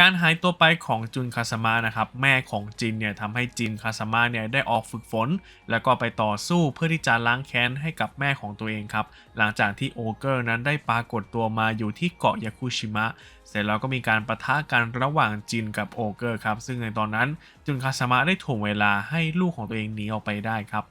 การหายตัวไปของจุนคาสมะนะครับแม่ของจินเนี่ยทำให้จินคาสมะเนี่ยได้ออกฝึกฝน แล้วก็ไปต่อสู้เพื่อที่จะล้างแค้นให้กับแม่ของตัวเองครับหลังจากที่โอเกอร์นั้นได้ปรากฏตัวมาอยู่ที่เกาะยาคุชิมะเสร็จแล้วก็มีการประทะกันระหว่างจินกับโอเกอร์ครับซึ่งในตอนนั้นจุนคาสมะได้ถ่วงเวลาให้ลูกของตัวเองหนีออกไปได้ครับ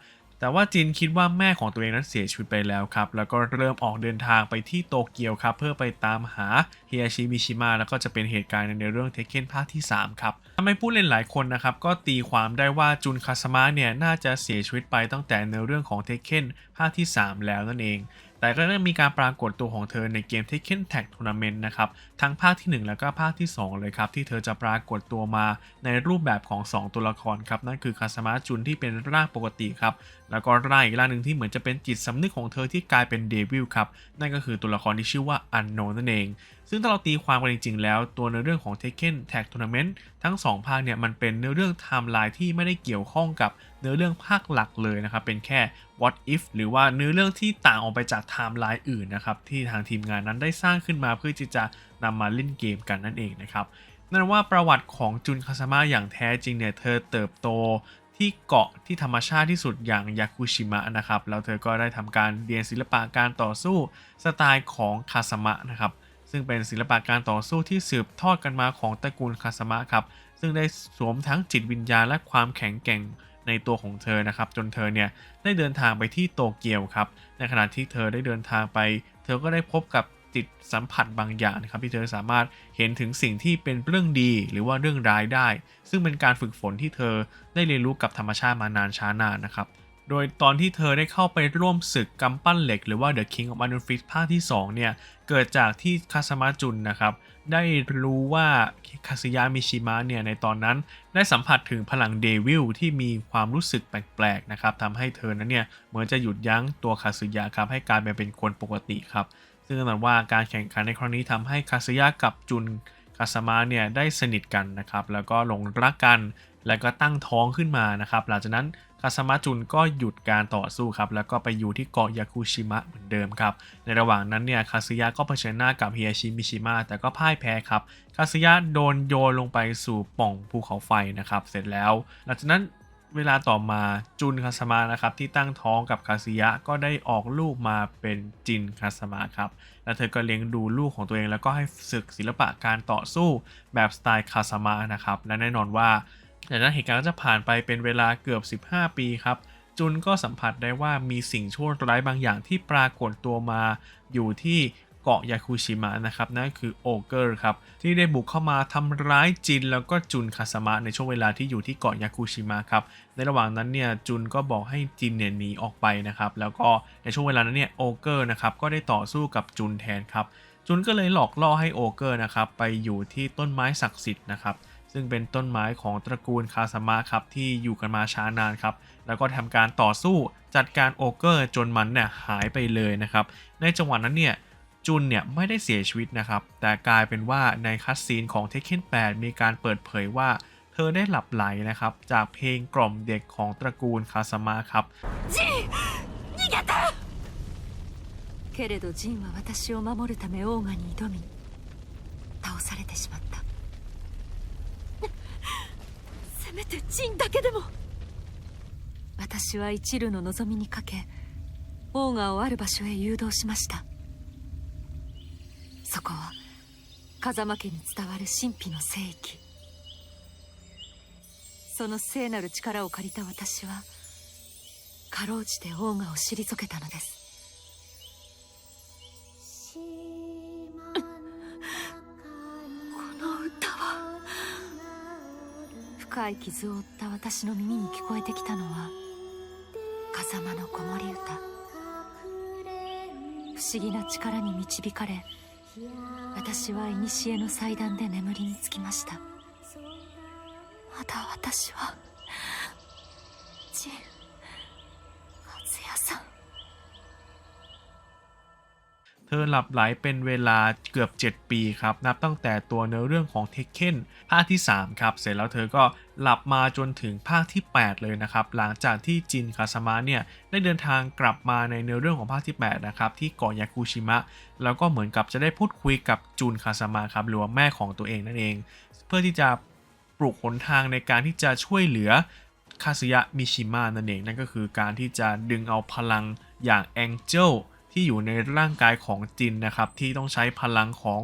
แต่ว่าจินคิดว่าแม่ของตัวเองนั้นเสียชีวิตไปแล้วครับ แล้วก็เริ่มออกเดินทางไปที่โตเกียวครับ เพื่อไปตามหาเฮียชิมิชิมะแล้วก็จะเป็นเหตุการณ์ในเรื่องเทคเคนภาคที่ 3 ครับทำให้ผู้เล่นหลายคนนะครับ ก็ตีความได้ว่าจุนคาสมะเนี่ย น่าจะเสียชีวิตไปตั้งแต่ในเรื่องของเทคเคนภาคที่ 3 แล้วนั่นเอง แต่ก็ได้มีการปรากฏตัวของเธอในเกม Tekken Tag Tournament นะครับ ทั้งภาคที่ 1 แล้วก็ภาคที่ 2 เลยครับ ที่เธอจะปรากฏตัวมาในรูปแบบของ 2 ตัวละครครับ นั่นคือคาสมาจุนที่เป็นร่างปกติครับ แล้วก็ร่างอีกร่างหนึ่งที่เหมือนจะเป็นจิตสำนึกของเธอที่กลายเป็นเดวิลครับ นั่นก็คือตัวละครที่ชื่อว่าอันโนนั่นเองซึ่งถ้าเราตีความกันจริงๆแล้ว ตัวในเรื่องของ Tekken Tag Tournament ทั้ง 2 ภาคเนี่ยมันเป็นเนื้อเรื่องไทม์ไลน์ที่ไม่ได้เกี่ยวข้องกับเนื้อเรื่องภาคหลักเลยนะครับ เป็นแค่ what if หรือว่าเนื้อเรื่องที่ต่างออกไปจากไทม์ไลน์อื่นนะครับ ที่ทางทีมงานนั้นได้สร้างขึ้นมาเพื่อที่จะนำมาเล่นเกมกันนั่นเองนะครับนั่นว่าประวัติของจุนคาซามะอย่างแท้จริงเนี่ยเธอเติบโตที่เกาะที่ธรรมชาติที่สุดอย่างยากุชิมะนะครับ แล้วเธอก็ได้ทำการเรียนศิลปะการต่อสู้สไตล์ของคาสมะนะครับ ซึ่งเป็นศิลปะการต่อสู้ที่สืบทอดกันมาของตระกูลคาสมะครับ ซึ่งได้สวมทั้งจิตวิญญาณและความแข็งแกร่งในตัวของเธอนะครับ จนเธอเนี่ยได้เดินทางไปที่โตเกียวครับ ในขณะที่เธอได้เดินทางไป เธอก็ได้พบกับจิตสัมผัสบางอย่างนะครับที่เธอสามารถเห็นถึงสิ่งที่เป็นเรื่องดีหรือว่าเรื่องร้ายได้ ซึ่งเป็นการฝึกฝนที่เธอได้เรียนรู้กับธรรมชาติมานานช้านานนะครับ โดยตอนที่เธอได้เข้าไปร่วมศึกกำปั้นเหล็กหรือว่า The King of Iron Fist ภาคที่ 2 เนี่ย เกิดจากที่คาสมาจุนนะครับ ได้รู้ว่าคาสยะมิชิมะเนี่ย ในตอนนั้นได้สัมผัสถึงพลังเดวิลที่มีความรู้สึกแปลกๆนะครับทำให้เธอนั้นเนี่ยเหมือนจะหยุดยั้งตัวคาสึยะครับให้กลายเป็นคนปกติครับ ซึ่งแน่นอนว่าการแข่งขันในครั้งนี้ทำให้คาสึยะกับจุนคาสมาเนี่ยได้สนิทกันนะครับแล้วก็หลงรักกัน แล้วก็ตั้งท้องขึ้นมานะครับหลังจากนั้นคาสมาจุนก็หยุดการต่อสู้ครับแล้วก็ไปอยู่ที่เกาะยาคุชิมะเหมือนเดิมครับในระหว่างนั้นเนี่ยคาซึยะก็เผชิญหน้ากับเฮียชิมิชิมะแต่ก็พ่ายแพ้ครับคาซึยะโดนโยนลงไปสู่ป่องภูเขาไฟนะครับเสร็จแล้ว หลังจากนั้นเวลาต่อมาจุนคาสมานะครับที่ตั้งท้องกับคาซึยะก็ได้ออกลูกมาเป็นจินคาสมาครับแล้วเธอก็เลี้ยงดูลูกของตัวเองแล้วก็ให้ศึกศิลปะการต่อสู้แบบสไตล์คาสมานะครับและแน่นอนว่า จากนั้นเหตุการณ์ก็จะผ่านไปเป็นเวลาเกือบ 15 ปีครับ จุนก็สัมผัสได้ว่ามีสิ่งชั่วร้ายบางอย่างที่ปรากฏตัวมา อยู่ที่เกาะยาคุชิมะนะครับนั่นคือโอเกอร์ครับที่ได้บุกเข้ามาทำร้ายจินแล้วก็จุนคาสมะในช่วงเวลาที่อยู่ที่เกาะยาคุชิมะครับในระหว่างนั้นเนี่ยจุนก็บอกให้จินเนี่ยหนีออกไปนะครับแล้วก็ในช่วงเวลานั้นเนี่ยโอเกอร์นะครับก็ได้ต่อสู้กับจุนแทนครับจุนก็เลยหลอกล่อให้โอเกอร์นะครับไปอยู่ที่ต้นไม้ศักดิ์สิทธิ์นะครับ ซึ่งเป็นต้นไม้ของตระกูลคาสมะครับที่อยู่กันมาช้านานครับ แล้วก็ทำการต่อสู้จัดการโอเกอร์จนมันเนี่ยหายไปเลยนะครับ ในจังหวะนั้นเนี่ยจุนเนี่ยไม่ได้เสียชีวิตนะครับ แต่กลายเป็นว่าในคัสซีนของ Tekken 8 มีการเปิดเผยว่า เธอได้หลับไหลนะครับ จากเพลงกล่อมเด็กของตระกูลคาสมะครับ けれどジンは私を守るためオーガに挑み めてジンだけでも。私は一縷の望みにかけオーガをある場所へ誘導しました。そこは風間家に伝わる神秘の聖域。その聖なる力を借りた私はかろうじてオーガを退けたのです。深い傷を負った私の耳に聞こえてきたのは風間の子守歌。不思議な力に導かれ私は古の祭壇で眠りにつきました。まだ私はジン ธอหลับไหลเป็นเวลาเกือบ 7 ปีครับ นับตั้งแต่ตัวเนื้อเรื่องของเทคเ e นภาคที่ 3 ครับ เสร็จแล้วเธอก็หลับมาจนถึงภาคที่ 8 เลยนะครับ หลังจากที่จินคาสมะเนี่ย ได้เดินทางกลับมาในเนื้อเรื่องของภาคที่ 8 นะครับ ที่เกาะยากุชิมะ แล้วก็เหมือนกับจะได้พูดคุยกับจุนคาสมะครับ หรือว่าแม่ของตัวเองนั่นเอง เพื่อที่จะปลุกหนทางในการที่จะช่วยเหลือคาสึยะมิชิมะนั่นเองนั่นก็คือการที่จะดึงเอาพลังอย่างแองเจล ที่อยู่ในร่างกายของจินนะครับที่ต้องใช้พลังของ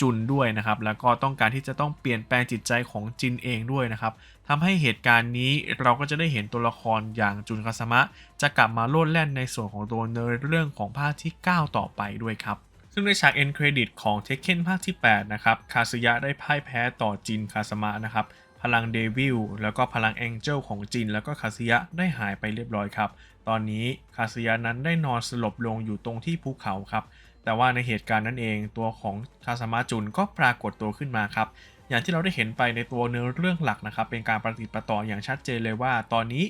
จุนด้วยนะครับแล้วก็ต้องการที่จะต้องเปลี่ยนแปลงจิตใจของจินเองด้วยนะครับทำให้เหตุการณ์นี้เราก็จะได้เห็นตัวละครอย่างจุนคาสมะ จะกลับมาโลดแล่นในส่วนของตัวเนื้อเรื่องของภาคที่ 9 ต่อไปด้วยครับซึ่งในฉากเอ็นเครดิตของเทคเ e นภาคที่ 8 นะครับ คาสึยะได้พ่ายแพ้ต่อจินคาสมะนะครับ พลังเดวิลแล้วก็พลังแองเจิลของจิน แล้วก็คาสึยะได้หายไปเรียบร้อยครับตอนนี้คาสึยะนั้นได้นอนสลบลงอยู่ตรงที่ภูเขาครับ แต่ว่าในเหตุการณ์นั้นเองตัวของคาสมะจุนก็ปรากฏตัวขึ้นมาครับ อย่างที่เราได้เห็นไปในตัวเนื้อเรื่องหลักนะครับ เป็นการปฏิประต่ออย่างชัดเจนเลยว่า ตอนนี้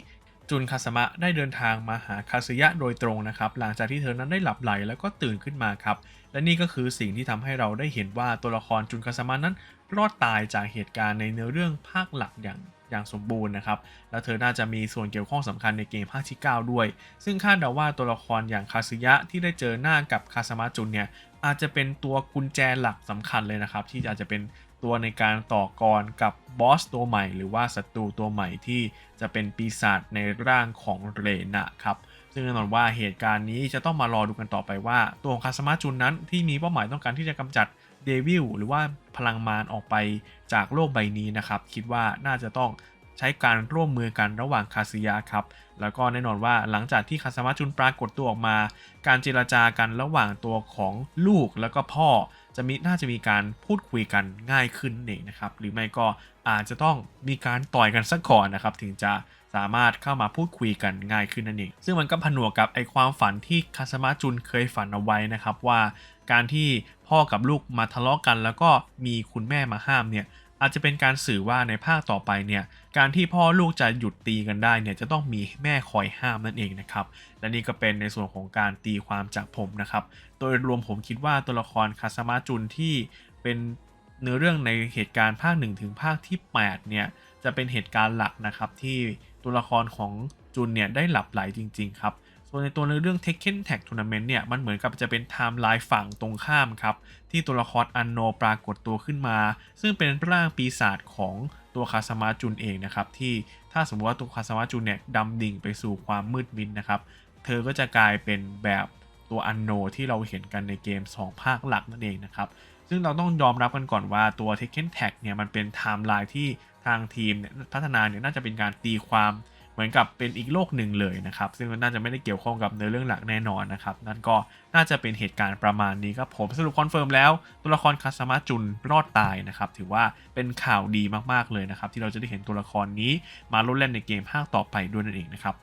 จุนคาสมะได้เดินทางมาหาคาสึยะโดยตรงนะครับ หลังจากที่เธอนั้นได้หลับไหลแล้วก็ตื่นขึ้นมาครับ และนี่ก็คือสิ่งที่ทำให้เราได้เห็นว่าตัวละครจุนคาสมะนั้นรอดตายจากเหตุการณ์ในเนื้อเรื่องภาคหลักอย่าง อย่างสมบูรณ์นะครับ และเธอน่าจะมีส่วนเกี่ยวข้องสำคัญในเกมภาคที่ 9 ด้วย ซึ่งคาดเดาว่าตัวละครอย่างคาสึยะที่ได้เจอหน้ากับคาสมะจุนเนี่ยอาจจะเป็นตัวกุญแจหลักสำคัญเลยนะครับ ที่อาจจะเป็นตัวในการต่อกรกับบอสตัวใหม่ หรือว่าศัตรูตัวใหม่ที่จะเป็นปีศาจในร่างของเรนะครับซึ่งแน่นอนว่าเหตุการณ์นี้จะต้องมารอดูกันต่อไปว่า ตัวของคาสมาจุนนั้นที่มีเป้าหมายต้องการที่จะกำจัด เดวิลหรือว่าพลังมารออกไปจากโลกใบนี้นะครับ คิดว่าน่าจะต้องใช้การร่วมมือกันระหว่างคาสึยะครับ แล้วก็แน่นอนว่าหลังจากที่คาสมาจุนปรากฏตัวออกมา การเจรจากันระหว่างตัวของลูกแล้วก็พ่อ จะมีน่าจะมีการพูดคุยกันง่ายขึ้นนั่นเองนะครับ หรือไม่ก็อาจจะต้องมีการต่อยกันสักก่อนนะครับ ถึงจะ สามารถเข้ามาพูดคุยกันง่ายขึ้นนั่นเอง ซึ่งมันก็ผนวกกับไอความฝันที่คาสมาจุนเคยฝันเอาไว้นะครับว่าการที่พ่อกับลูกมาทะเลาะกัน แล้วก็มีคุณแม่มาห้ามเนี่ยอาจจะเป็นการสื่อว่าในภาคต่อไปเนี่ยการที่พ่อลูกจะหยุดตีกันได้เนี่ยจะต้องมีแม่คอยห้ามนั่นเองนะครับและนี่ก็เป็นในส่วนของการตีความจากผมนะครับโดยรวมผมคิดว่าตัวละครคาสมาจุนที่เป็นเนื้อเรื่องในเหตุการณ์ภาค 1 ถึงภาคที่8เนี่ยจะเป็นเหตุการณ์หลักนะครับที่ ตัวละครของจุนเนี่ยได้หลับไหลจริง ๆ ครับ ส่วนในตัวในเรื่อง Tekken Tag Tournament เนี่ยมันเหมือนกับจะเป็นไทม์ไลน์ฝั่งตรงข้ามครับ ที่ตัวละครอันโนปรากฏตัวขึ้นมา ซึ่งเป็นร่างปีศาจของตัวคาสมาจุนเองนะครับที่ถ้าสมมติว่าตัวคาสมาจุนเนี่ยดำดิ่งไปสู่ความมืดมิดนะครับ เธอก็จะกลายเป็นแบบตัวอันโนที่เราเห็นกันในเกม 2 ภาคหลักนั่นเองนะครับ ซึ่งเราต้องยอมรับกันก่อนว่าตัว Tekken Tag เนี่ยมันเป็นไทม์ไลน์ที่ทางทีมเนี่ยพัฒนาเนี่ยน่าจะเป็นการตีความเหมือนกับเป็นอีกโลกหนึ่งเลยนะครับ ซึ่งมันน่าจะไม่ได้เกี่ยวข้องกับเนื้อเรื่องหลักแน่นอนนะครับ นั่นก็น่าจะเป็นเหตุการณ์ประมาณนี้ครับผมสรุปคอนเฟิร์มแล้วตัวละครคาสมาจุนรอดตายนะครับ ถือว่าเป็นข่าวดีมากๆเลยนะครับ ที่เราจะได้เห็นตัวละครนี้มาลดเล่นในเกมภาคต่อไปด้วยนั่นเองนะครับ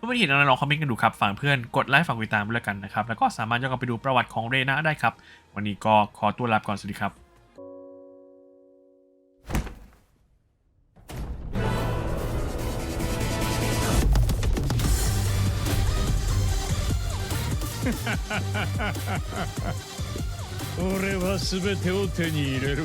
เพื่อนๆเห็นอะไรลองคอมเมนต์กันดูครับฝากเพื่อนกดไลค์ฝากติดตามด้วยกันนะครับ แล้วก็สามารถย้อนกลับไปดูประวัติของเรนาได้ครับ วันนี้ก็ขอตัวลาไปก่อนสวัสดีครับ 俺は全てを手に入れる